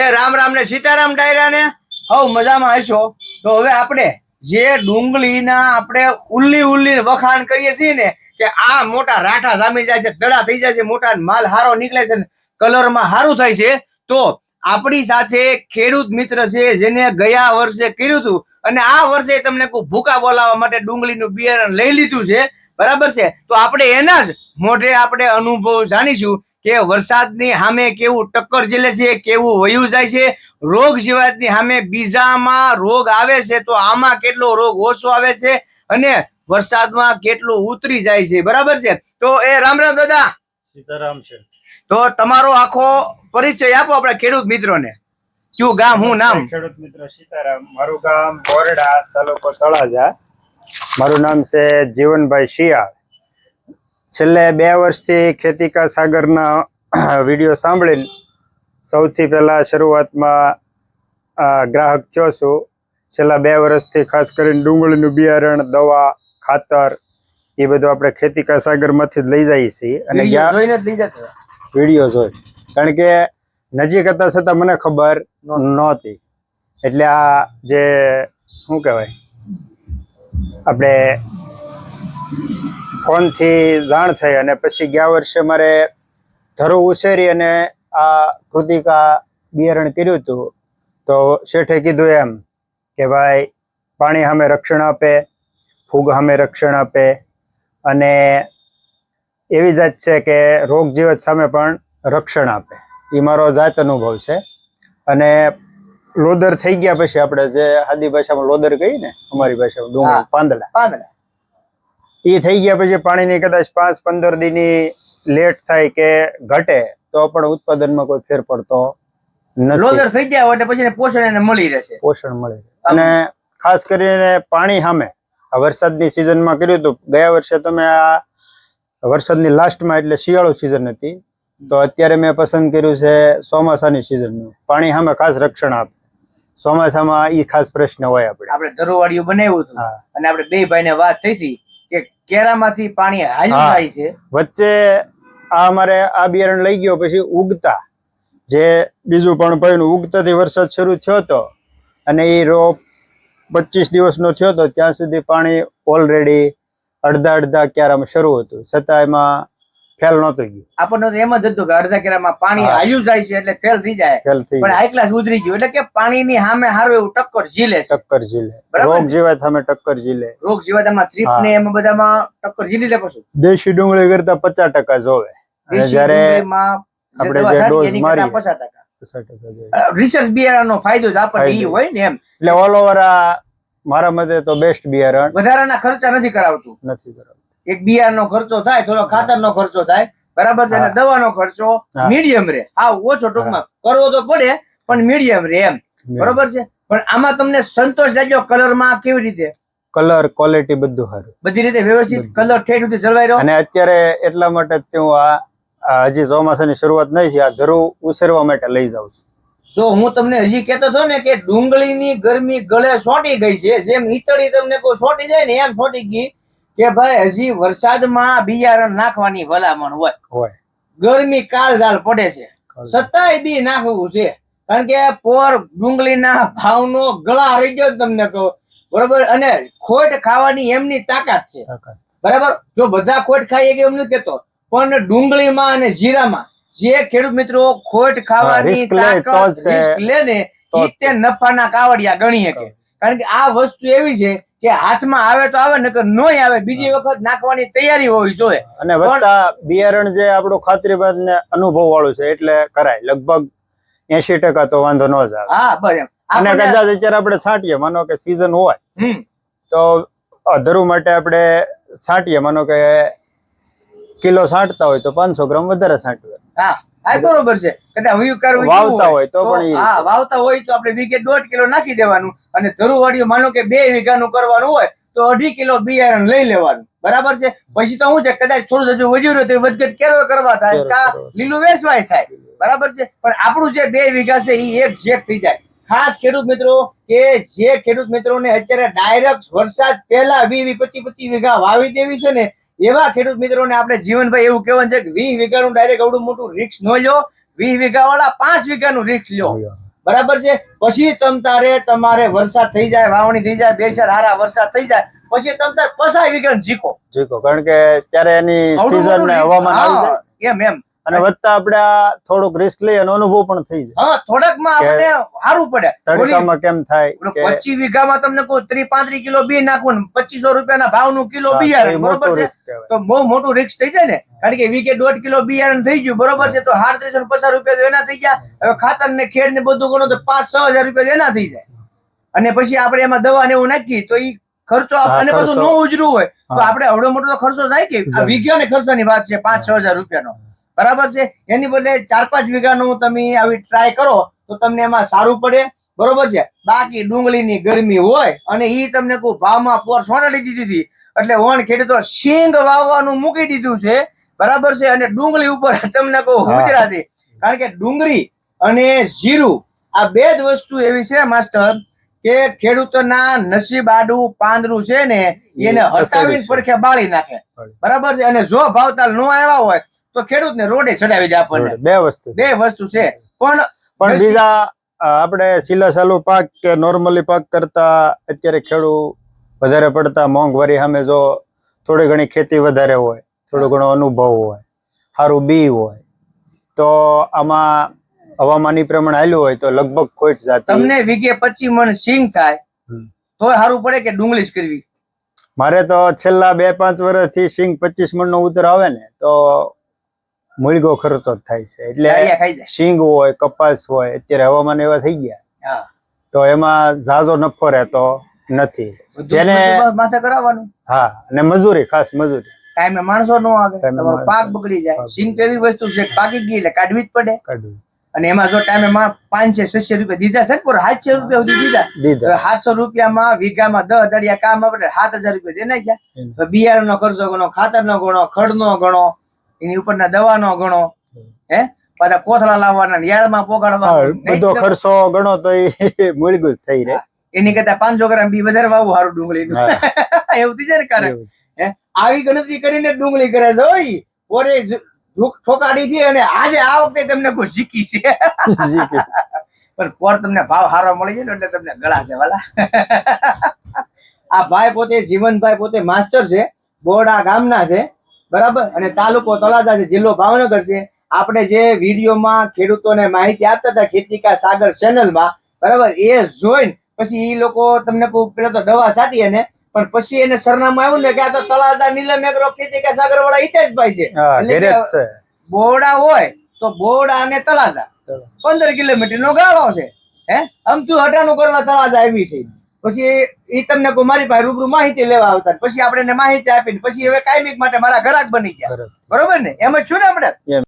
એ રામ રામ ને સીતારામ ડાયરા ને? હવ મજામાં હશો. તો હવે આપણે જે ડુંગળીના આપણે ઉલ્લી ઉલ્લી વખાણ કરીએ છીએ ને, કે આ મોટા રાઠા જામી જાય છે, દડા થઈ જાય છે, મોટા માલ હારો નીકળે છે કલરમાં હારું થાય છે, તો આપણી સાથે ખેડૂત મિત્ર છે, જેને ગયા વર્ષે કર્યું હતું, અને આ વર્ષે તમને કોઈ ભૂકા બોલાવવા માટે ડુંગળીનું બિયારણ લઈ લીધું છે. બરાબર છે? તો આપણે એના જ મોઢે આપણે અનુભવ જાણીશું. કે વરસાદની સામે કેવું ટક્કર ઝીલે છે કેવું વયું જાય છે રોગ જીવાતની સામે બીજામાં રોગ આવે છે તો આમાં કેટલો રોગ ઓછો આવે છે અને વરસાદમાં કેટલું ઉતરી જાય છે બરાબર છે? તો એ રામ રામ દાદા. સીતારામ છે. તો તમારો આખો પરિચય આપો આપણા ખેડૂત મિત્રોને. કયું ગામ હું નામ? ખેડૂત મિત્ર સીતારામ. મારું ગામ બોરડા તાલુકો તળાજા. મારું નામ છે જીવનભાઈ શિયાળ. છેલ્લે બે વર્ષથી ખેતિકા સાગરના વીડિયો સાંભળીને સૌથી પહેલા શરૂઆતમાં ગ્રાહક થયો છું. છેલ્લા બે વર્ષથી ખાસ કરીને ડુંગળીનું બિયારણ દવા ખાતર એ બધું આપણે ખેતિકા સાગરમાંથી જ લઈ જઈએ છીએ. અને વીડિયો જોઈ કારણ કે નજીક હતા છતાં મને ખબર નહોતી. એટલે આ જે શું કહેવાય? આપણે ફોનથી જાણ થઈ અને પછી ગયા વર્ષે મારે ધરો ઉછેરી અને આ કૃતિકા બિયારણ કર્યું હતું તો શેઠે કીધું એમ કે ભાઈ પાણી સામે રક્ષણ આપે ફૂગ સામે રક્ષણ આપે અને એવી જાત છે કે રોગ જીવત સામે પણ રક્ષણ આપે. એ મારો જાત અનુભવ છે. અને લોદર થઈ ગયા પછી આપણે જે આદિ ભાષામાં લોદર કહીએ ને અમારી ભાષામાં હા. ડુંગળી પાંદડા. પાંદડા. એ થઈ ગયા પછી પાણીની કદાચ પાંચ પંદર દિનની લેટ થાય કે ઘટે તો પણ ઉત્પાદનમાં કોઈ ફેર પડતો નથી. લોલર થઈ ગયા હોય પછી પોષણ એને મળી રહેશે. પોષણ મળે અને ખાસ કરીને પાણી સામે આ વરસાદની સિઝનમાં કર્યું હતું ગયા વર્ષે તમે આ વરસાદની લાસ્ટમાં એટલે શિયાળો સિઝન હતી તો અત્યારે મેં પસંદ કર્યું છે ચોમાસાની સિઝનનું. પાણી સામે ખાસ રક્ષણ આપે. ચોમાસામાં એ ખાસ પ્રશ્ન હોય આપણે. આપણે ધરોવાળીઓ બનાવ્યું હતું અને આપણે બે ભાઈને વાત થઈ હતી કે કેરામાંથી પાણી હાલ્યું થાય છે. વચ્ચે આ અમારે આ બિયારણ લઈ ગયો પછી ઉગતા. જે બીજું પણ પડ્યું ઉગતાથી વરસાદ શરૂ થયો હતો અને એ રોપ પચીસ દિવસનો થયો હતો ત્યાં સુધી પાણી ઓલરેડી અડધા અડધા ક્યારામાં શરૂ હતું. છતાં એમાં ફેલ નતો ગયું. આપણને એમ જ હતું કે અડધા કેરામાં પાણી. હાલ્યું જાય છે એટલે ફેલ થઈ જાય. ફેલ થઈ પણ ક્લાસ ઉતરી ગયું એટલે કે પાણીની સામે હારું એવું ટક્કર ઝીલે ટક્કર ઝીલે. રોગ જીવાત સામે ટક્કર ઝીલે. રોગ જીવાતમાં થ્રીપ હા. ને એમાં બધામાં ટક્કર ઝીલી લે પછી. દેશી ડુંગળી કરતા પચાસ ટકા જોવે જયારે આપણે જે ડોઝ. 50%. પચાસ ટકા. રિસર્ચ બિયારણનો ફાયદો જ આપણને એ હોય ને એમ. એટલે ઓલ ઓવર મારા મતે તો બેસ્ટ બિયારણ વધારાના ખર્ચા નથી કરાવતું. નથી કરાવતું. એક બિયારણનો ખર્ચો થાય થોડો ખાતરનો ખર્ચો થાય બરાબર છે? અને. દવાનો ખર્ચો મીડિયમ રે હા ઓછો ટૂંકમાં કરવો તો પડે પણ મીડિયમ રે એમ. બરોબર છે? પણ આમાં તમને સંતોષ લાગ્યો કલરમાં કેવી રીતે? કલર ક્વોલિટી બધું સારું. બધી રીતે વ્યવસ્થિત કલર ઠેઠ સુધી જળવાઈ રહ્યો અને અત્યારે એટલા માટે જ હું આ હજી ચોમાસાની શરૂઆત નહીં થઈ આ ધરું ઉછેરવા માટે લઈ જાઉં છું. જો હું તમને હજી કહેતો હતો ને કે ડુંગળીની ગરમી ગળે સોટી ગઈ છે જેમ ઈતળી તમને કોઈ સોટી જાય ને એમ સોટી ગઈ કે ભાઈ હજી વરસાદમાં બિયારણ નાખવાની ભલામણ હોય. હોય. ગરમી કાળઝાળ પડે છે. છતાંય બી નાખવું છે. કારણ કે પોર ડુંગળીના ભાવનો ગળા રહી ગયો તમને કહું. બરોબર? અને ખોટ ખાવાની એમની તાકાત છે. બરાબર? જો બધા ખોટ ખાઈએ કે એમ નથી કેતો. પણ ડુંગળીમાં અને જીરામાં જે ખેડૂત મિત્રો ખોટ ખાવાની તાકાત લે ને તે નફાના કાવડિયા ગણી શકે. કારણ કે આ વસ્તુ એવી છે કે હાથમાં આવે તો આવે નકર નોય આવે. બીજી વખત નાખવાની તૈયારી હોવી જોઈએ. અને વત્તા બિયારણ જે આપણું ખાતરીબાદ ને અનુભવ વાળું છે એટલે કરાય. લગભગ એસી ટકા તો વાંધો ન જ આવે. હા બસ અને કદાચ અત્યારે આપણે છાંટીએ માનો કે સીઝન હોય. તો અધરું માટે આપણે છાંટીએ. માનો કે કિલો છાંટતા હોય તો પાંચસો ગ્રામ વધારે છાંટવે હા. આ બરોબર છે. કદાચ વયું કરવું વાવતા હોય તો પણ. હા વાવતા હોય તો આપણે વીઘે દોઢ કિલો નાખી દેવાનું અને ધરુવાળીઓ માનો કે બે વીઘાનું કરવાનું હોય તો અઢી કિલો બિયારણ લઈ લેવાનું. બરાબર છે? પછી તો શું છે? કદાચ થોડું હજુ વધ્યું રહ્યું તો વધઘટ કેરો કરવા થાય કા લીલું વેસવાય થાય. બરાબર છે? પણ આપણું જે બે વીઘા છે એ એક જેક થઈ જાય. ખાસ ખેડૂત મિત્રો કે જે ખેડૂત મિત્રોને અત્યારે ડાયરેક્ટ વરસાદ પહેલા વી વી પચી પચી વીઘા વાવી દેવી છે ને એવા ખેડૂત મિત્રોને આપણે જીવનભાઈ એવું કહેવાનું છે કે વીસ વીઘાનું ડાયરેક્ટ આવડું મોટું રિક્સ ન લો વીસ વીઘા વાળા પાંચ વીઘાનું રિક્સ લો બરાબર છે? પછી તમ તારે તમારે વરસાદ થઈ જાય વાવણી થઈ જાય બે ચાર હારા વરસાદ થઈ જાય પછી તમ તારે પસાય વીઘા જીકો જીકો કારણ કે ત્યારે એની સીઝન ને હવામાન આવી જાય. એમ એમ. અને વધતા આપણે થોડોક રિસ્ક લઈ અને અનુભવ પણ થઈ જાય. હા થોડાકમાં આપણે સારું પડે. તડકામાં કેમ થાય પચીસ વીઘામાં તમને કોઈ ત્રીસ પાંત્રીસ કિલો બી નાખવું ને પચીસો રૂપિયાના ભાવનું કિલો બિયારણ બરોબર છે? તો બહુ મોટું રિસ્ક થઈ જાય ને? કારણ કે વીકે દોઢ કિલો બિયારણ થઈ ગયું બરોબર છે? તો સાડત્રીસો પચાસ રૂપિયા તો એના થઈ ગયા. હવે ખાતર ને ખેડ ને બધું ગણો તો પાંચ છ હજાર રૂપિયા એના થઈ જાય. અને પછી આપણે એમાં દવા ને એવું નાખીએ તો એ ખર્ચો અને બધું ન ઉજરું હોય. તો આપણે અવડો મોટો તો ખર્ચો થાય કે. વીઘાને ખર્ચાની વાત છે પાંચ છ હજાર રૂપિયાનો. બરાબર છે? એની બદલે ચાર પાંચ વીઘાનું તમે આવી ટ્રાય કરો તો તમને એમાં સારું પડે. બરોબર છે? બાકી ડુંગળીની ગરમી હોય અને એ તમને કોઈ ભાવમાં પોર સોનાડી દીધી હતી. એટલે વણ ખેડૂતો શીંગ વાવવાનું મૂકી દીધું છે. બરાબર છે? અને ડુંગળી ઉપર તમને કહું. ગુજરાતી કારણ કે ડુંગળી અને જીરું આ બે જ વસ્તુ એવી છે માસ્ટર કે ખેડૂતોના નસીબ આડું પાંદરું છે ને એને હટાવીને પડખે બાળી નાખે. બરાબર છે? અને જો ભાવતાલ નો આવ્યા હોય તો ખેડૂતને રોડે ચડાવી દે આપણને. બે વસ્તુ બે વસ્તુ છે. પણ પણ બીજા આપણે સિલા સાલુ પાક કે નોર્મલી પાક કરતા અત્યારે ખેડૂત વધારે પડતા મોંઘવારી સામે જો થોડી ઘણી ખેતી વધારે હોય થોડો ઘણો અનુભવ હોય સારું બી હોય તો આમાં હવામાની પ્રમાણે આવેલું હોય તો લગભગ ખોટ જાય તમને વીઘે પચીસ મણ સિંગ થાય તો સારું પડે કે ડુંગળી જ કરવી? મારે તો છેલ્લા બે પાંચ વર્ષથી સિંગ પચીસ મણ નો ઉતર આવે ને તો મૂળગો ખર્ચો જ થાય છે. એટલે સિંગ હોય કપાસ હોય અત્યારે હવામાન એવા થઈ ગયા. તો એમાં ઝાઝો નફો રહેતો નથી. જેને માથે કરાવવાનું. હા અને મજૂરી ખાસ મજૂરી. ટાઈમે માણસો નો આવે તમારો પાક બગડી જાય. સિંગ તો એવી વસ્તુ છે પાકી ગઈ એટલે કાઢવી જ પડે. કાઢવી. અને એમાં જો ટાઈમે માં પાંચસો છસો રૂપિયા દીધા છે ને પૂરા સાતસો રૂપિયા સુધી દીધા. દીધા. સાતસો રૂપિયામાં વીઘામાં દસ દડિયા કામ આપણે સાત હજાર રૂપિયા દે નાખ્યા. બિયારણ નો ખર્ચો ગણો ખાતરનો ગણો ખડનો ગણો એની ઉપરના દવાનો ગણો હે? પાછા કોથળા લાવવાના યાળમાં પોગાડવા બધો ખર્ચો ગણો તો એ મૂળગું થઈ રહે. એની કરતા પાંચસો ગ્રામ બી વધારે વાવું સારું ડુંગળીનું એવું થઈ જાય કરે. હે? આવી ગણતરી કરીને ડુંગળી કરે છે ઓય ઓરે ઠોકાડી હતી અને આજે આ વખતે તમને કોઈ શીખી છે. પણ પોર તમને ભાવ સારો મળી જાય ને એટલે તમને ગળા છે વાલા. આ ભાઈ પોતે જીવનભાઈ પોતે માસ્ટર છે બોરડા ગામના છે. બરાબર? અને તાલુકો તળાજા છે જિલ્લો ભાવનગર છે. આપણે જે વિડીયોમાં ખેડૂતોને માહિતી આપતા હતા ખેતીકા સાગર ચેનલમાં બરાબર? એ જોઈને પછી એ લોકો તમને પેલા તો દવા છાંટી અને પણ પછી એને સરનામું આવ્યું ને કે આ તો તળાજા નીલમ એગ્રો ખેતીકા સાગર વાળા હિતેશભાઈ છે. કે જ છે. બોરડા હોય તો બોવડા અને તળાજા. પંદર કિલોમીટર નો ગાળો છે. હે? અમથું હટાણું કરવા તળાજા આવી છે. પછી એ તમને મારી પાસે રૂબરૂ માહિતી લેવા આવતા પછી આપણે એને માહિતી આપીને પછી હવે કાયમિક માટે મારા ઘરાક બની ગયા. બરોબર ને? એમ જ છું ને આપણે?